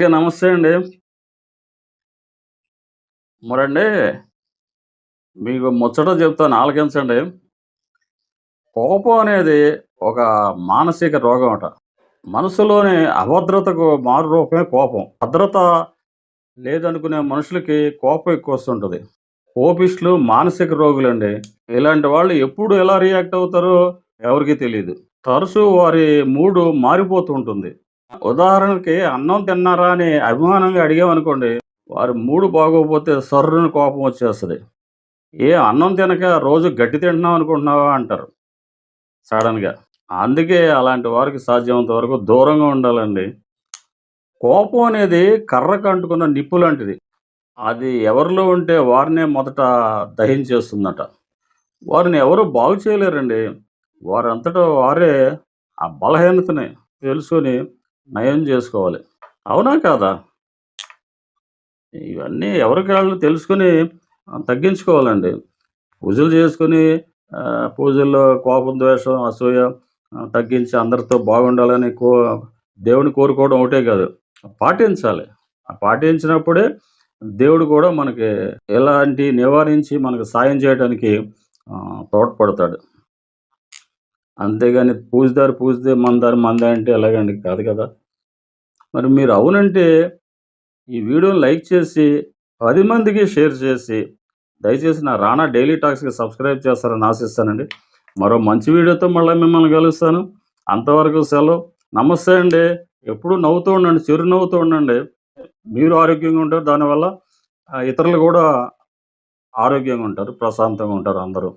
Okay, నమస్తే అండి. మరండి మీకు ముచ్చట చెప్తాను ఆలకించండి. కోపం అనేది ఒక మానసిక రోగమట. మనసులోని అభద్రతకు మారు రూపమే కోపం. భద్రత లేదనుకునే మనుషులకి కోపం ఎక్కువ వస్తుంటుంది కోపిస్టులు మానసిక రోగులండి. ఇలాంటి వాళ్ళు ఎప్పుడు ఎలా రియాక్ట్ అవుతారో ఎవరికీ తెలియదు తరచూ వారి మూడు మారిపోతూ ఉంటుంది. ఉదాహరణకి అన్నం తిన్నారా అని అభిమానంగా అడిగామనుకోండి, వారి మూడు బాగోకపోతే సర్రుని కోపం వచ్చేస్తుంది ఏ అన్నం తినక రోజు గడ్డి తింటున్నాం అనుకుంటున్నావా అంటారు. సడన్గా అందుకే అలాంటి వారికి సాధ్యమైనంత వరకు దూరంగా ఉండాలండి. కోపం అనేది కర్రకు అంటుకున్న నిప్పు లాంటిది. అది ఎవరిలో ఉంటే వారినే మొదట దహించేస్తుందట. వారిని ఎవరు బాగు చేయలేరండి. వారంతట వారే ఆ బలహీనతని తెలుసుకొని నయం చేసుకోవాలి అవునా కాదా? ఇవన్నీ ఎవరికి వాళ్ళు తెలుసుకొని తగ్గించుకోవాలండి. పూజలు చేసుకొని పూజల్లో కోపం, ద్వేషం, అసూయ తగ్గించి అందరితో బాగుండాలని కో దేవుడిని కోరుకోవడం ఒకటే కాదు. పాటించాలి. ఆ పాటించినప్పుడే దేవుడు కూడా మనకి ఎలాంటి నివారించి మనకు సాయం చేయడానికి తోడ్పడతాడు. అంతేగాని పూజదారి పూజితే మందారి మందే అంటే ఎలాగండి? కాదు కదా! మరి మీరు అవునంటే ఈ వీడియోని లైక్ చేసి పది మందికి షేర్ చేసి దయచేసి నా రానా డైలీ టాక్స్‌కి సబ్స్క్రైబ్ చేస్తారని ఆశిస్తానండి. మరో మంచి వీడియోతో మళ్ళీ మిమ్మల్ని కలుస్తాను. అంతవరకు సెలవు. నమస్తే అండి. ఎప్పుడూ నవ్వుతూ ఉండండి. చిరునవ్వుతూ ఉండండి. మీరు ఆరోగ్యంగా ఉంటారు. దానివల్ల ఇతరులు కూడా ఆరోగ్యంగా ఉంటారు. ప్రశాంతంగా ఉంటారు అందరూ.